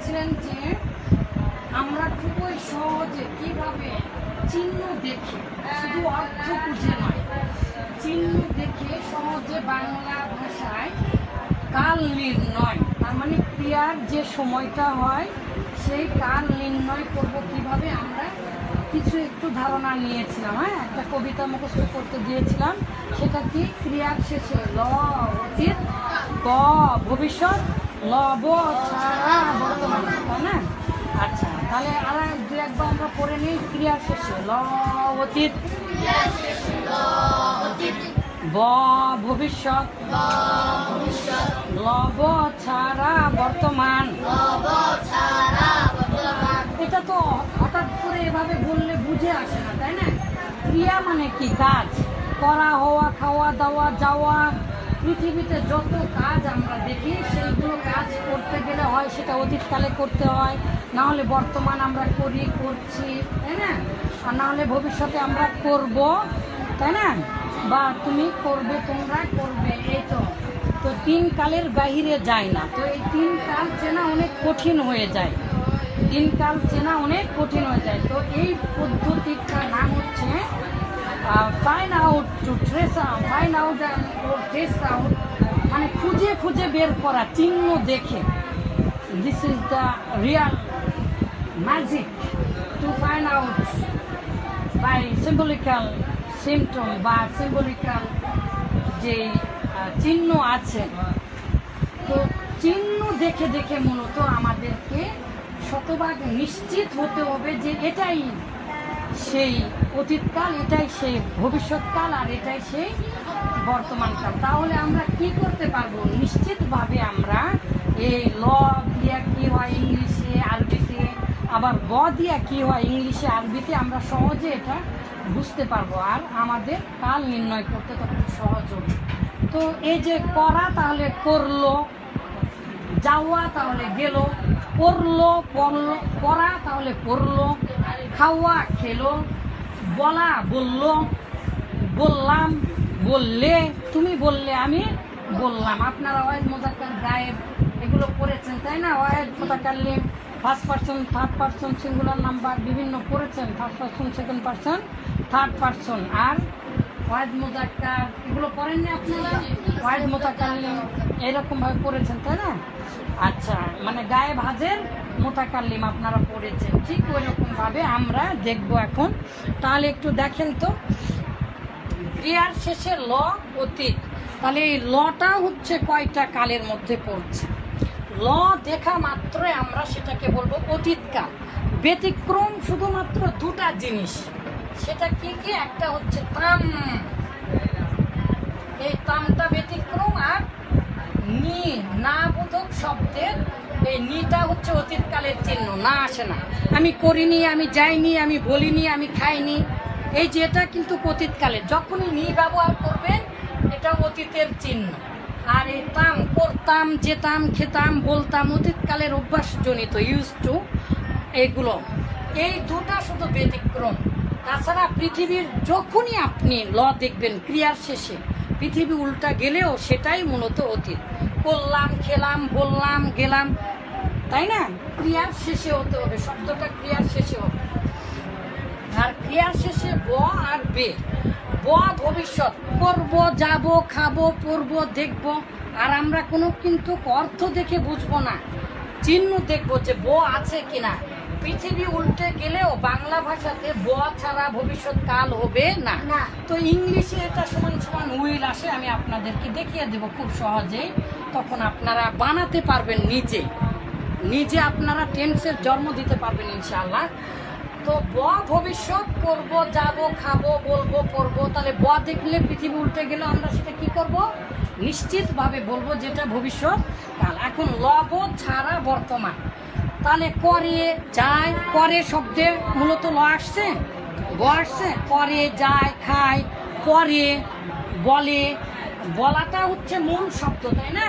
বলেছিলেন যে, আমরা খুবই সহজে কীভাবে চিহ্ন দেখে, শুধু অর্থ বুঝে নয়, চিহ্ন দেখে সহজে বাংলা ভাষায় কাল নির্ণয়, তার মানে ক্রিয়ার যে সময়টা হয়, সেই কাল নির্ণয় করব কীভাবে আমরা। কিছু একটু ধারণা নিয়েছিলাম হ্যাঁ? একটা কবিতা মুখস্থ করতে দিয়েছিলাম সেটা কি? ক্রিয়ার শেষে ল, অতীত ক ভবিষ্যৎ লব ছাড়া আচ্ছা তাহলে আর দু একবার আমরা পড়ে নিই ক্রিয়ার শেষে ল অতীত ব ভবিষ্যৎ লব ছাড়া বর্তমান এটা তো হঠাৎ করে এভাবে বললে বুঝে আসে না তাই না ক্রিয়া মানে কি কাজ করা হওয়া খাওয়া দাওয়া যাওয়া পৃথিবীতে যত কাজ আমরা দেখি সেইগুলো কাজ করতে গেলে হয় সেটা অতীতকালে করতে হয়। না হলে বর্তমান আমরা করি, করছি, তাই না? আর না হলে ভবিষ্যতে আমরা করব, তাই না? বা তুমি করবে, তোমরা করবে, এই তো। তো তিন কালের বাহিরে যায় না। তো এই তিন কাল চেনা অনেক কঠিন হয়ে যায়। দিনকাল চেনা অনেক কঠিন হয়ে যায়। তো এই পদ্ধতিটার নাম হচ্ছে find out to trace out find out and trace out মানে খুঁজে খুঁজে বের করা, চিহ্ন দেখে। This is the real magic to find out by symbolical symptom বা সিম্বলিক্যাল যে চিহ্ন আছে। তো চিহ্ন দেখে দেখে মূলত আমাদেরকে শতভাগ নিশ্চিত হতে হবে যে এটাই সেই অতীতকাল, এটাই সেই ভবিষ্যৎকাল আর এটাই সেই বর্তমানকাল। তাহলে আমরা কি করতে পারব? নিশ্চিতভাবে আমরা এই ল দিয়া কি হয় ইংলিশে, আরবিতে, আবার ব দিয়া কি হয় ইংলিশে, আরবিতে আমরা সহজে এটা বুঝতে পারব। আর আমাদের কাল নির্ণয় করতে তখন সহজ হবে। তো এই যে করা, তাহলে করল, যাওয়া, তাহলে গেল পড়ল পড়ল পড়া তাহলে পড়ল খাওয়া খেলো, বলা বলল, বললাম, বললে, তুমি বললে আমি বললাম। আপনারা ওয়াইজ মোজাক্কার গায়েব এগুলো করেছেন, তাই না? ওয়াইজ মোজাক্কার Lim first person third person singular number বিভিন্ন করেছেন first person second person third person আর ওয়াইজ মোজাক্কার এগুলো পড়েননি আপনারা? ওয়াইজ মোজাক্কার লিম এরকমভাবে করেছেন, তাই না? আচ্ছা মানে গায়ে ভাজের মোতাকাল্লিম আপনারা পড়েছেন। ঠিক ওই ভাবে আমরা দেখব এখন। তাহলে একটু দেখেন তো। ক্রিয়ার শেষে ল অতীত। তাহলে এই লটা হচ্ছে কয়টা কালের মধ্যে পড়ছে? ল দেখা মাত্রই আমরা সেটাকে বলব অতীতকাল ব্যতিক্রম শুধুমাত্র দুটা জিনিস। সেটা কি কি? একটা হচ্ছে তাম। এই তামটা ব্যতিক্রম আর নি না বোধক শব্দের এই নিটা হচ্ছে অতীতকালের চিহ্ন। না আসে না। আমি করিনি, আমি যাইনি, আমি বলিনি, আমি খাইনি। এই যে এটা কিন্তু অতীতকালে যখনই নি ব্যবহার করবেন, এটা অতীতের চিহ্ন। আর এই তাম, করতাম, যেতাম, খেতাম, বলতাম, অতীতকালের অভ্যাসজনিত ইউজ টু এগুলো। এই দুটা শুধু ব্যতিক্রম। তাছাড়া পৃথিবীর যখনই আপনি ল দেখবেন ক্রিয়ার শেষে, পৃথিবী উল্টা গেলেও সেটাই মূলত অতীত। করলাম, খেলাম, বললাম, গেলাম তাই না? ক্রিয়ার শেষে হতে হবে শব্দটা ক্রিয়ার শেষে হবে। আর ক্রিয়ার শেষে ব আর বে। ব ভবিষ্যৎ করব যাব খাব পরব দেখব। আর আমরা কোনো কিন্তু অর্থ দেখে বুঝব না চিহ্ন দেখব যে ব আছে কিনা। পৃথিবী উল্টে গেলেও বাংলা ভাষাতে ব ছাড়া ভবিষ্যৎ কাল হবে না। না। তো ইংলিশে এটা সমান সমান উইল আসে আমি আপনাদেরকে দেখিয়ে দেব খুব সহজেই। তখন আপনারা বানাতে পারবেন নিজে। নিজে আপনারা টেন্সের জন্ম দিতে পারবেন ইনশাআল্লাহ। তো ব ভবিষ্যৎ করব, যাব, খাব, বলব পড়ব তাহলে ব দেখলে পৃথিবী উল্টে গেলে, আমরা সেটা কি করব? নিশ্চিতভাবে বলব যেটা ভবিষ্যৎ। কাল এখন লব ছাড়া বর্তমান। তাহলে করে যায়, করে শব্দে মূলত ল আসছে? ব আসছে? করে, যায়, খায় পরে বলে। বলাটা হচ্ছে মূল শব্দ, তাই না?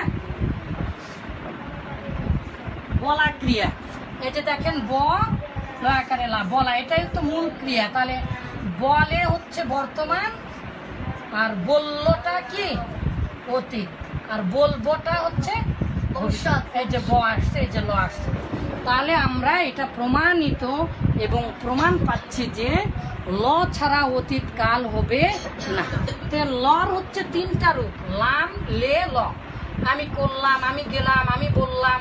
বলা ক্রিয়া। যে দেখেন, ব লয়াকারে লা, বলা, এটাই তো মূল ক্রিয়া। তাহলে বলে হচ্ছে বর্তমান, আর বললোটা কি? অতীত। আর বলবোটা হচ্ছে ভবিষ্যৎ। এই যে ব আসছে, এই যে ল আসছে। তাহলে আমরা এটা প্রমাণিত এবং প্রমাণ পাচ্ছি যে ল ছাড়া অতীত কাল হবে না। তো লর হচ্ছে তিনটা রূপ, লাম, লে, ল। আমি করলাম, আমি গেলাম, আমি বললাম।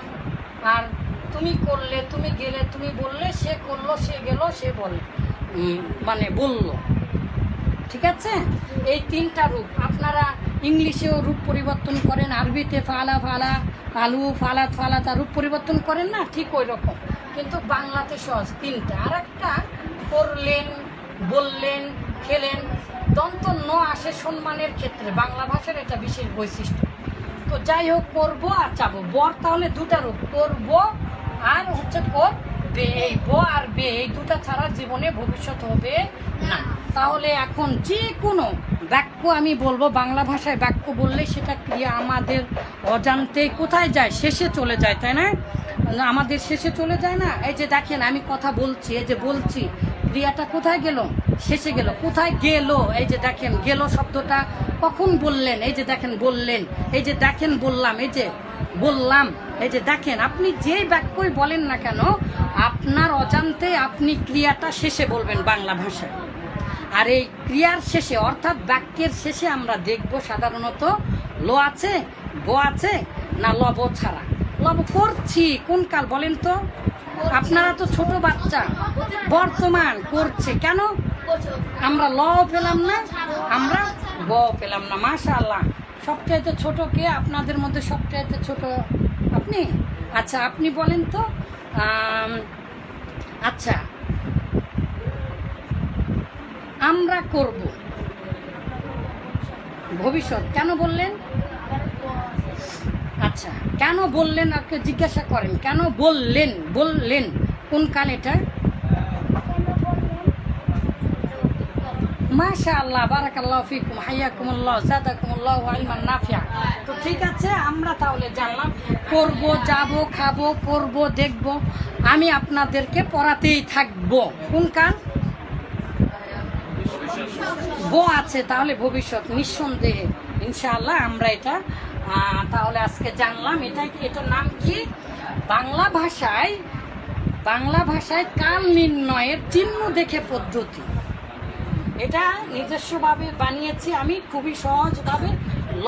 তুমি তুমি গেলে তুমি বললে, সে করল, সে গেল, সে বলে মানে বলল। ঠিক আছে? এই তিনটা রূপ। আপনারা ইংলিশেও রূপ পরিবর্তন করেন, আরবিতে ফালা ফালা, আলু ফালাত ফালাতা রূপ পরিবর্তন করেন না? ঠিক ওই রকম। কিন্তু বাংলাতে সহজ তিনটা। আর একটা করলেন, বললেন, খেলেন দন্ত ন আসে সম্মানের ক্ষেত্রে। বাংলা ভাষার এটা বিশেষ বৈশিষ্ট্য। তো যাই হোক, করব আর চাবো। বর তাহলে দুটা রূপ। করব আর হচ্ছে কর বে এই ব আর বে এই দুটা ছাড়া জীবনে ভবিষ্যৎ হবে না। তাহলে এখন যে কোনো বাক্য আমি বলব বাংলা ভাষায় বাক্য বললে সেটা ক্রিয়া আমাদের অজান্তে কোথায় যায়? শেষে চলে যায় তাই না, আমাদের শেষে চলে যায় না? এই যে দেখেন আমি কথা বলছি এই যে বলছি ক্রিয়াটা কোথায় গেল? শেষে গেল। কোথায় গেল? এই যে দেখেন গেল শব্দটা কখন বললেন? এই যে দেখেন বললেন। এই যে দেখেন বললাম। এই যে বললাম। এই যে দেখেন, আপনি যেই বাক্যই বলেন না কেন, আপনার অজান্তে আপনি ক্রিয়াটা শেষে বলবেন বাংলা ভাষায়। আর এই ক্রিয়ার শেষে, অর্থাৎ বাক্যের শেষে আমরা দেখব সাধারণত ল আছে ব আছে, না লব ছাড়া। লব করছি, কোন কাল বলেন তো? আপনারা তো ছোট বাচ্চা। বর্তমান করছে। কেন? আমরা ল পেলাম না, আমরা ব পেলাম না। মাশাআল্লাহ। সবচাইতে ছোট কে? আপনাদের মধ্যে সবচাইতে ছোট আপনি? আচ্ছা আপনি বলেন তো আচ্ছা। আমরা করব। ভবিষ্যৎ, কেন বললেন? আচ্ছা কেন বললেন? আপনি জিজ্ঞাসা করেন। কেন বললেন? বললেন। কোন কাল এটা? মাশা আল্লাহ বারাকাল্লাহ ফিকুম, হাইয়াকুমুল্লাহ, জাদাকুমুল্লাহ ইলমান নাফিয়া। তো ঠিক আছে, আমরা তাহলে জানলাম, করব, যাব, খাব করব দেখব, আমি আপনাদেরকে পড়াতেই থাকব। কোন কাল বো আছে, তাহলে ভবিষ্যৎ নিঃসন্দেহে। ইনশাআল্লাহ, আমরা এটা তাহলে আজকে জানলাম, এটা এটার নাম কি? বাংলা ভাষায় বাংলা ভাষায় কাল নির্ণয়ের চিহ্ন দেখে পদ্ধতি। এটা নিজস্বভাবে বানিয়েছি আমি, খুবই সহজভাবে, ল,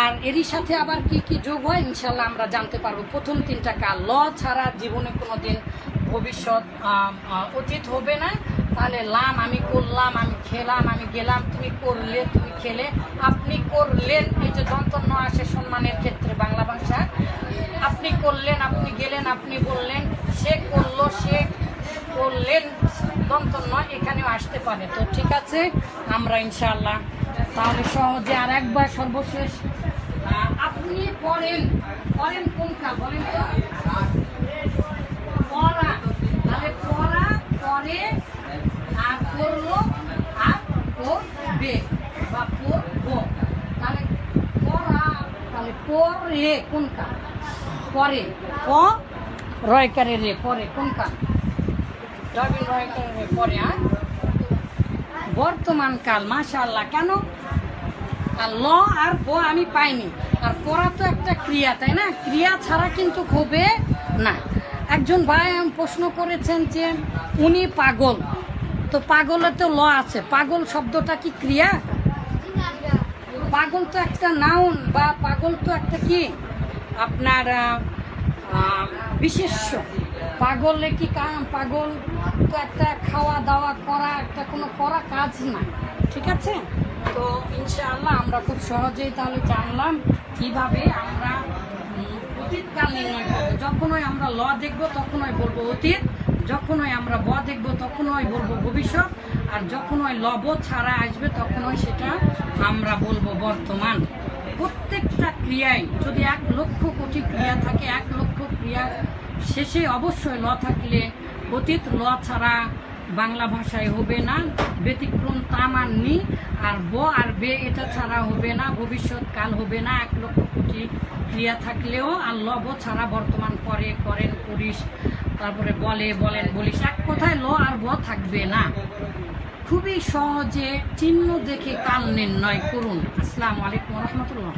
আর এরই সাথে আবার কি কি যোগ হয় ইনশাল্লাহ আমরা জানতে পারব। প্রথম তিনটা কাল, ল ছাড়া জীবনে কোনো দিন ভবিষ্যৎ অতীত হবে না। তাহলে লাম, আমি করলাম, আমি খেলাম, আমি গেলাম, তুমি করলে, তুমি খেলে, আপনি করলেন, এই যে দন্তন্য আসে সম্মানের ক্ষেত্রে বাংলা ভাষা। আপনি করলেন, আপনি গেলেন, আপনি বললেন, সে করল, সে করলেন দন্তন্য এখানেও আসতে পারে। তো ঠিক আছে, আমরা ইনশাল্লাহ তাহলে সহজে আর একবার সর্বশেষ আপনি পড়েন পড়েন কোনটা? বলেন তো। পড়া, তাহলে পড়া পরে করল বা তাহলে পড়া, তাহলে পরে কোনটা? পরে রয়কারে রে পরে কোনটা? হ্যাঁ? বর্তমান কাল, মাশাআল্লাহ, কেন? আর ল আর ব আমি পাইনি। আর করা তো একটা ক্রিয়া, তাই না? ক্রিয়া ছাড়া কিন্তু হবে না একজন ভাই প্রশ্ন করেছেন যে, উনি পাগল। তো পাগলে তো ল আছে। পাগল শব্দটা কি ক্রিয়া? পাগল তো একটা নাউন বা পাগল তো একটা কি? আপনার বিশেষ্য। পাগলে কি পাগল তো একটা খাওয়া দাওয়া করা, একটা কোনো করা কাজ না। ঠিক আছে? তো ইনশাআল্লাহ আমরা খুব সহজেই তাহলে জানলাম কীভাবে আমরা অতীতকাল নির্ণয় করব। যখনই আমরা ল দেখব, তখনই বলব অতীত। যখনই আমরা ব দেখব, তখনই বলব ভবিষ্যৎ। আর যখনই লব ছাড়া আসবে, তখনই সেটা আমরা বলব বর্তমান। প্রত্যেকটা ক্রিয়ায় যদি এক লক্ষ কোটি ক্রিয়া থাকে, এক লক্ষ ক্রিয়া শেষে অবশ্যই ল থাকলে অতীত ল ছাড়া বাংলা ভাষায় হবে না, ব্যতিক্রম তা মাননি আর ব আর বে এটা ছাড়া হবে না, ভবিষ্যৎ কাল হবে না, এক লক্ষ কোটি ক্রিয়া থাকলেও আর লব ছাড়া বর্তমান করে করেন করিস, তারপরে বলে, বলেন, বলিস, এক কথায় ল আর ব থাকবে না। খুবই সহজে চিহ্ন দেখে কাল নির্ণয় করুন। আসসালামু আলাইকুম রহমতুল্লাহ।